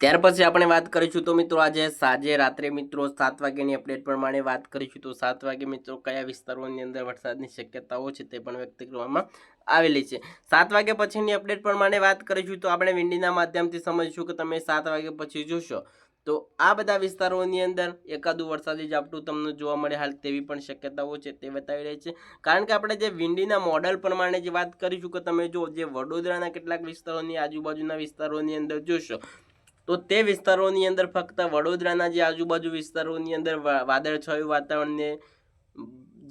ત્યાર પછી આપણે વાત કરીશું તો મિત્રો આજે સાંજે રાત્રે મિત્રો સાત વાગ્યાની અપડેટ પ્રમાણે વાત કરીશું તો સાત વાગે મિત્રો કયા વિસ્તારોની અંદર વરસાદની શક્યતાઓ છે તે પણ વ્યક્ત કરવામાં આવેલી છે. સાત વાગ્યા પછીની અપડેટ પ્રમાણે વાત કરીશું તો આપણે વિંડીના માધ્યમથી સમજીશું કે તમે સાત વાગ્યા પછી જોશો તો આ બધા વિસ્તારોની અંદર એકાદું વરસાદી ઝાપટું તમને જોવા મળે હાલ તેવી પણ શક્યતાઓ છે તે બતાવી રહી છે. કારણ કે આપણે જે વિંડીના મોડલ પ્રમાણે જે વાત કરીશું કે તમે જો જે વડોદરાના કેટલાક વિસ્તારોની આજુબાજુના વિસ્તારોની અંદર જોશો તો તે વિસ્તારોની અંદર ફક્ત વડોદરાના જે આજુબાજુ વિસ્તારોની અંદર વાદળછાયું વાતાવરણને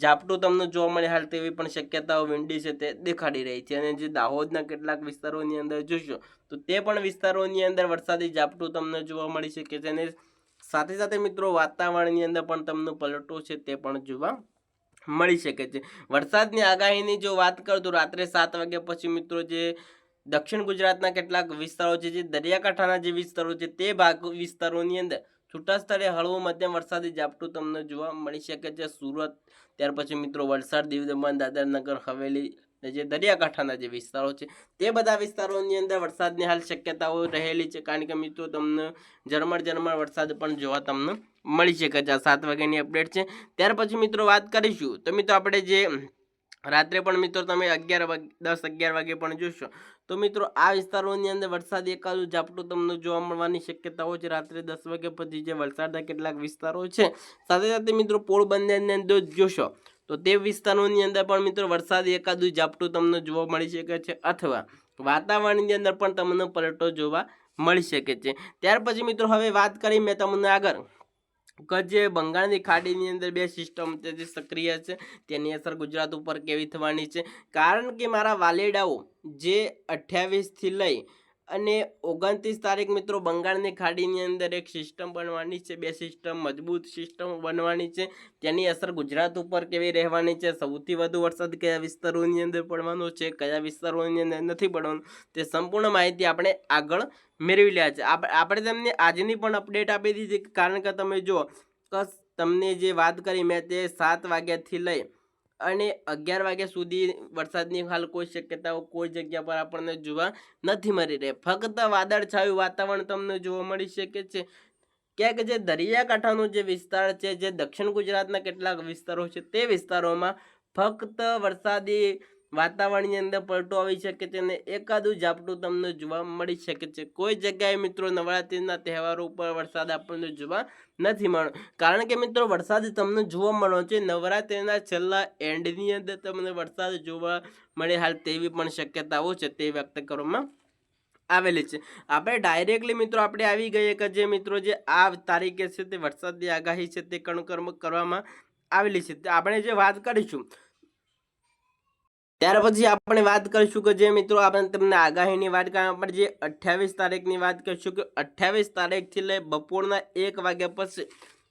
ઝાપટું તમને જોવા મળે હાલ તેવી પણ શક્યતાઓ વિંડી છે તે દેખાડી રહી છે. અને જે દાહોદના કેટલાક વિસ્તારોની અંદર જોશો, તો તે પણ વિસ્તારોની અંદર વરસાદી ઝાપટું તમને જોવા મળી શકે છે. અને સાથે સાથે મિત્રો વાતાવરણની અંદર પણ તમને પલટો છે તે પણ જોવા મળી શકે છે. વરસાદની આગાહીની જો વાત કરું તો રાત્રે સાત વાગ્યા પછી મિત્રો જે દક્ષિણ ગુજરાતના કેટલાક વિસ્તારો છે જે દરિયાકાંઠાના જે વિસ્તારો છે તે ભાગ વિસ્તારોની અંદર છૂટા સ્થળે હળવો મધ્યમ વરસાદી ઝાપટું તમને જોવા મળી શકે છે. સુરત, ત્યાર પછી મિત્રો વલસાડ દીવ દમણ દાદરનગર, હવેલી જે દરિયાકાંઠાના જે વિસ્તારો છે તે બધા વિસ્તારોની અંદર વરસાદની હાલ શક્યતાઓ રહેલી છે. કારણ કે મિત્રો તમને ઝરમર ઝરમર વરસાદ પણ જોવા તમને મળી શકે છે. આ સાત વાગ્યાની અપડેટ છે. ત્યાર પછી મિત્રો વાત કરીશું. તો મિત્રો આપણે જે રાત્રે પણ મિત્રો તમે અગિયાર વાગે, દસ અગિયાર વાગે પણ જોશો. તો મિત્રો, આ વિસ્તારોની અંદર વરસાદ એકાદું ઝાપટું તમને જોવા મળવાની શક્યતાઓ છે. રાત્રે દસ વાગ્યા પછી જે વલસાડના કેટલાક વિસ્તારો છે. સાથે સાથે મિત્રો, પોરબંદરની અંદર જોશો, તો તે વિસ્તારોની અંદર પણ મિત્રો વરસાદ એકાદું ઝાપટું તમને જોવા મળી શકે છે અથવા વાતાવરણની અંદર પણ તમને પલટો જોવા મળી શકે છે. ત્યાર પછી મિત્રો, હવે વાત કરી મેં તમને આગળ. જે બંગાળની ખાડીની અંદર બે સિસ્ટમ છે જે સક્રિય છે, તેની અસર ગુજરાત ઉપર કેવી થવાની છે? કારણ કે મારા વાલેડાઓ જે અઠ્યાવીસથી લઈ અને ઓગણત્રીસ તારીખ મિત્રો બંગાળની ખાડીની અંદર એક સિસ્ટમ બનવાની છે, બે સિસ્ટમ મજબૂત સિસ્ટમ બનવાની છે. તેની અસર ગુજરાત ઉપર કેવી રહેવાની છે? સૌથી વધુ વરસાદ કયા વિસ્તારોની અંદર પડવાનો છે? કયા વિસ્તારોની અંદર નથી પડવાનું? તે સંપૂર્ણ માહિતી આપણે આગળ મેળવી રહ્યા છે. આપણે તમને આજની પણ અપડેટ આપી દીધી કારણ કે તમે જો કસ, તમને જે વાત કરી, મેં તે સાત વાગ્યાથી લઈ અને અગિયાર વાગ્યા સુધી વરસાદની હાલ કોઈ શક્યતાઓ કોઈ જગ્યા પર આપણને જોવા નથી મળી રહી. ફક્ત વાદળછાયું વાતાવરણ તમને જોવા મળી શકે છે. ક્યાંક જે દરિયાકાંઠાનો જે વિસ્તાર છે, જે દક્ષિણ ગુજરાતના કેટલાક વિસ્તારો છે, તે વિસ્તારોમાં ફક્ત વરસાદી વાતાવરણની અંદર પલટો આવી શકે છે અને એકાદું ઝાપટું તમને જોવા મળી શકે છે. કોઈ જગ્યાએ મિત્રો નવરાત્રિના તહેવારો ઉપર વરસાદ આપણને જોવા નથી મળ્યો. કારણ કે મિત્રો વરસાદ તમને જોવા મળવાનો છે. નવરાત્રિના છેલ્લા એન્ડની અંદર તમને વરસાદ જોવા મળે હાલ તેવી પણ શક્યતાઓ છે તે વ્યક્ત કરવામાં આવેલી છે. આપણે ડાયરેક્ટલી મિત્રો આપણે આવી ગઈએ કે જે મિત્રો જે આ તારીખે છે તે વરસાદની આગાહી છે તે કણકર્મ કરવામાં આવેલી છે. આપણે જે વાત કરીશું ત્યાર પછી આપણે વાત કરીશું કે જે મિત્રો આપણે તમને આગાહીની વાત કરીએ આપણે જે અઠ્યાવીસ તારીખની વાત કરીશું કે અઠ્યાવીસ તારીખથી લઈ બપોરના એક વાગ્યા પછી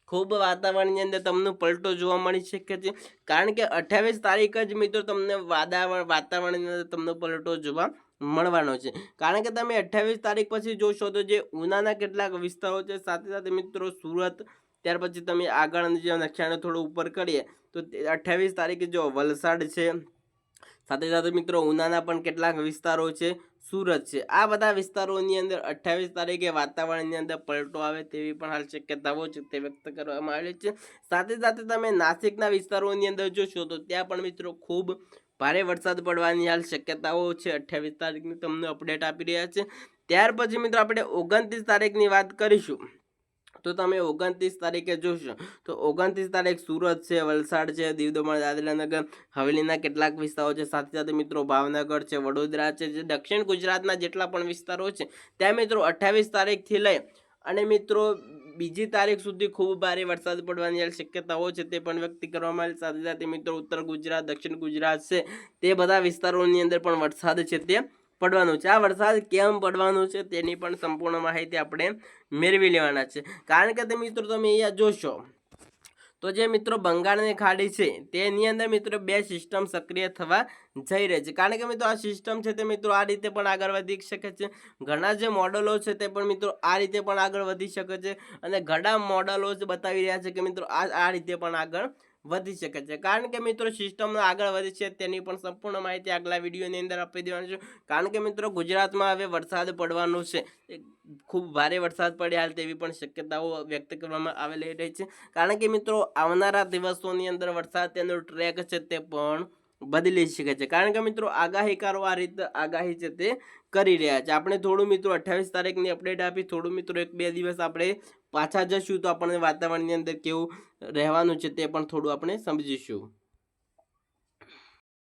ખૂબ વાતાવરણની અંદર તમને પલટો જોવા મળી શકે છે. કારણ કે અઠ્યાવીસ તારીખ જ મિત્રો તમને વાતાવરણ વાતાવરણની અંદર તમને પલટો જોવા મળવાનો છે. કારણ કે તમે અઠ્યાવીસ તારીખ પછી જોશો તો જે ઉનાના કેટલાક વિસ્તારો છે, સાથે સાથે મિત્રો સુરત, ત્યાર પછી તમે આગળ જે નકશાને થોડું ઉપર કરીએ તો અઠ્યાવીસ તારીખે જો વલસાડ છે સાથે સાથે મિત્રો ઉનાના પણ કેટલાક વિસ્તારો છે, સુરત છે. આ બધા વિસ્તારોની અંદર અઠ્ઠાવીસ તારીખે વાતાવરણની અંદર પલટો આવે તેવી પણ હાલ શક્યતાઓ છે તે વ્યક્ત કરવામાં આવેલી છે. સાથે સાથે તમે નાસિકના વિસ્તારોની અંદર જોશો તો ત્યાં પણ મિત્રો ખૂબ ભારે વરસાદ પડવાની હાલ શક્યતાઓ છે. અઠ્યાવીસ તારીખની તમને અપડેટ આપી રહ્યા છે. ત્યાર પછી મિત્રો આપણે ઓગણત્રીસ તારીખની વાત કરીશું. તો તમે ઓગણત્રીસ તારીખે જોશો. તો ઓગણત્રીસ તારીખ સુરત છે, વલસાડ છે દીવ દમણ દાદરાનગર, હવેલીના કેટલાક વિસ્તારો છે. સાથે સાથે મિત્રો ભાવનગર છે, વડોદરા છે, જે દક્ષિણ ગુજરાતના જેટલા પણ વિસ્તારો છે, ત્યાં મિત્રો અઠ્ઠાવીસ તારીખથી લઈ અને મિત્રો બીજી તારીખ સુધી ખૂબ ભારે વરસાદ પડવાની શક્યતાઓ છે તે પણ વ્યક્ત કરવામાં આવેલ. સાથે સાથે મિત્રો ઉત્તર ગુજરાત, દક્ષિણ ગુજરાત છે, તે બધા વિસ્તારોની અંદર પણ વરસાદ છે તે પડવાનો છે. આ વરસાદ કેમ પડવાનો છે તેની પણ સંપૂર્ણ માહિતી આપણે મેળવી લેવાના છે. કારણ કે તે મિત્રો તમે અહીંયા જોશો, તો જે મિત્રો બંગાળની ખાડી છે, તેની અંદર મિત્રો બે સિસ્ટમ સક્રિય થવા જઈ રહી છે. કારણ કે મિત્રો આ સિસ્ટમ છે તે મિત્રો આ રીતે પણ આગળ વધી શકે છે. ઘણા જે મોડલો છે તે પણ મિત્રો આ રીતે પણ આગળ વધી શકે છે. અને ઘણા મોડલો બતાવી રહ્યા છે કે મિત્રો આ આ રીતે પણ આગળ વધી શકે છે. કારણ કે મિત્રો સિસ્ટમ આગળ વધી છે, તેની પણ સંપૂર્ણ માહિતી આગલા વિડીયોની અંદર આપી દેવાની છે. કારણ કે મિત્રો, ગુજરાતમાં હવે વરસાદ પડવાનો છે. ખૂબ ભારે વરસાદ પડે હાલ તેવી પણ શક્યતાઓ વ્યક્ત કરવામાં આવેલી રહી છે. કારણ કે મિત્રો, આવનારા દિવસોની અંદર વરસાદ તેનો ટ્રેક છે તે પણ બદલી શકે છે. કારણ કે મિત્રો, આગાહીકારો આ રીતે આગાહી છે તે કરી રહ્યા છે. આપણે થોડું મિત્રો, અઠ્ઠાવીસ તારીખની અપડેટ આપી, થોડું મિત્રો, એક બે દિવસ આપણે પાછા જશું તો આપણને વાતાવરણની અંદર કેવું રહેવાનું છે તે પણ થોડું આપણે સમજીશું.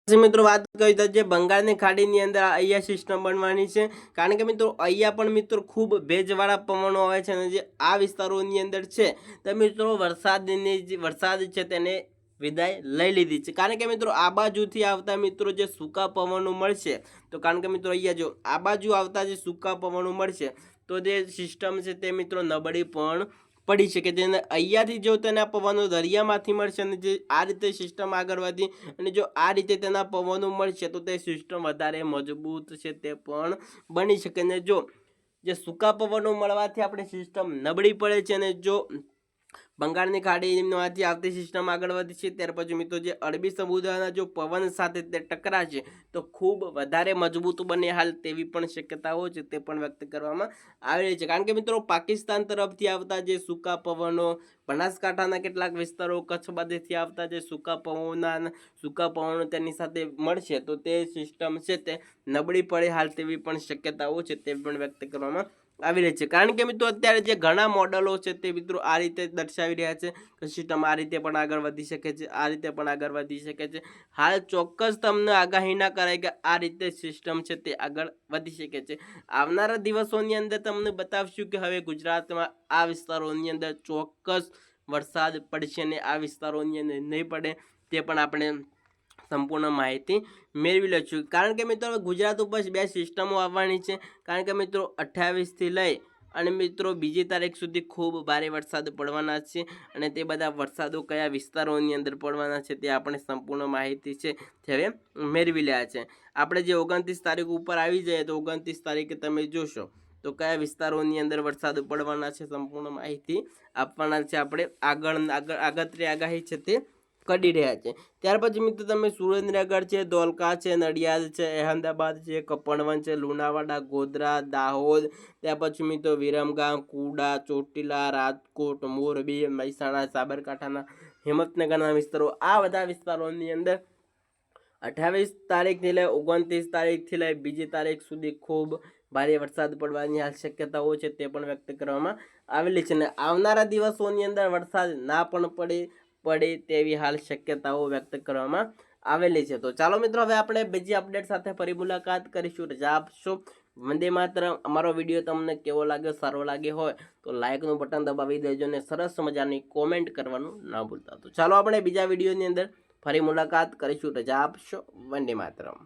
મિત્રો વાત કરી તો જે બંગાળની ખાડીની અંદર અહીંયા સિસ્ટમ બનવાની છે. કારણ કે મિત્રો અહીંયા પણ મિત્રો ખૂબ ભેજવાળા પવનો આવે છે અને જે આ વિસ્તારોની અંદર છે, તો મિત્રો વરસાદની જે વરસાદ છે તેને વિદાય લઈ લીધી છે. કારણ કે મિત્રો આ બાજુથી આવતા મિત્રો જે સૂકા પવનો મળશે, તો કારણ કે મિત્રો અહીંયા જો આ બાજુ આવતા જે સૂકા પવનો મળશે તો જે સિસ્ટમ છે તે મિત્રો નબળી પણ પડી શકે અને અહીંયાથી જો તેના પવનો દરિયામાંથી મળશે અને જે આ રીતે સિસ્ટમ આગળ વધી અને જો આ રીતે તેના પવનો મળશે તો તે સિસ્ટમ વધારે મજબૂત છે તે પણ બની શકે. ને જો જે સૂકા પવનો મળવાથી આપણે સિસ્ટમ નબળી પડે છે અને જો બંગાળની ખાડીમાંથી આવતી સિસ્ટમ આગળ વધી છે. ત્યાર પછી મિત્રો જે અરબી સમુદ્રના જો પવન સાથે તે ટકરાશે, તો ખૂબ વધારે મજબૂત બને હાલ તેવી પણ શક્યતાઓ છે તે પણ વ્યક્ત કરવામાં આવી રહી છે. કારણ કે મિત્રો પાકિસ્તાન તરફથી આવતા જે સૂકા પવનો, બનાસકાંઠાના કેટલાક વિસ્તારો, કચ્છ બાજુથી આવતા જે સૂકા પવનના સૂકા પવનો તેની સાથે મળશે, તો તે સિસ્ટમ છે તે નબળી પડે હાલ તેવી પણ શક્યતાઓ છે તે પણ વ્યક્ત કરવામાં આવી રહી છે. કારણ કે મિત્રો, અત્યારે જે ઘણા મોડલો છે તે મિત્રો આ રીતે દર્શાવી રહ્યા છે. કે સિસ્ટમ આ રીતે પણ આગળ વધી શકે છે, આ રીતે પણ આગળ વધી શકે છે. હાલ ચોક્કસ તમને આગાહી ના કરાય કે આ રીતે સિસ્ટમ છે તે આગળ વધી શકે છે. આવનારા દિવસોની અંદર તમને બતાવશું કે હવે ગુજરાતમાં આ વિસ્તારોની અંદર ચોક્કસ વરસાદ પડશે ને આ વિસ્તારોની અંદર નહીં પડે તે પણ આપણે સંપૂર્ણ માહિતી મેળવી લઈશું. કારણ કે મિત્રો, ગુજરાત ઉપર બે સિસ્ટમો આવવાની છે. કારણ કે મિત્રો, અઠ્યાવીસથી લઈ અને મિત્રો, બીજી તારીખ સુધી ખૂબ ભારે વરસાદ પડવાના છે અને તે બધા વરસાદો કયા વિસ્તારોની અંદર પડવાના છે તે આપણે સંપૂર્ણ માહિતી છે તે હવે મેળવી લ્યા છે. આપણે જે ઓગણત્રીસ તારીખ ઉપર આવી જઈએ તો ઓગણત્રીસ તારીખે તમે જોશો તો કયા વિસ્તારોની અંદર વરસાદ પડવાના છે સંપૂર્ણ માહિતી આપવાના છે આપણે આગળ આગળ આગતરી આગાહી છે તે કરી રહ્યા છે. ત્યાર પછી મિત્રો તમે સુરેન્દ્રનગર છે, ધોલકા છે, નડિયાદ છે, અહેમદાબાદ છે, કપણવન છે, લુણાવાડા, ગોધરા, દાહોદ, ત્યાર પછી મિત્રો વિરમગામ, કુડા, ચોટીલા, રાજકોટ, મોરબી, મહેસાણા, સાબરકાંઠાના, હિંમતનગરના વિસ્તારો. આ બધા વિસ્તારોની અંદર અઠ્યાવીસ તારીખથી લઈ ઓગણત્રીસ તારીખથી લઈ બીજી તારીખ સુધી ખૂબ ભારે વરસાદ પડવાની હાલ શક્યતાઓ છે તે પણ વ્યક્ત કરવામાં આવેલી છે. અને આવનારા દિવસોની અંદર વરસાદ ના પણ પડે પડે તેવી હાલ શક્યતાઓ વ્યક્ત કરવામાં આવેલી છે. તો ચાલો મિત્રો, હવે આપણે બીજી અપડેટ સાથે ફરી મુલાકાત કરીશું. રજા આપશો. વંદે માત્ર અમારો વીડિયો તમને કેવો લાગ્યો? સારો લાગ્યો હોય તો લાઇકનું બટન દબાવી દેજો અને સરસ મજાની કોમેન્ટ કરવાનું ના ભૂલતા. તો ચાલો આપણે બીજા વિડીયોની અંદર ફરી મુલાકાત કરીશું. રજા આપશો. વંદે માતરમ.